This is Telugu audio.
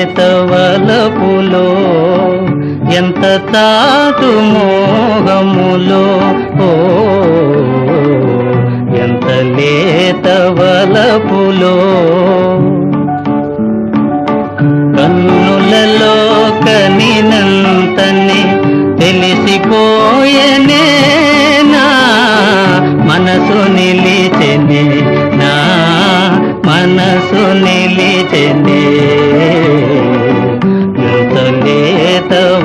చేతవలపులో ఎంత తాటు మోహములో ఓ ఎంత లేతవలపులో. కన్నులలో కనినంతని తెలిసిపోయనేనా మనసు నిలిచెనే నా మనసు నిలిచెనే.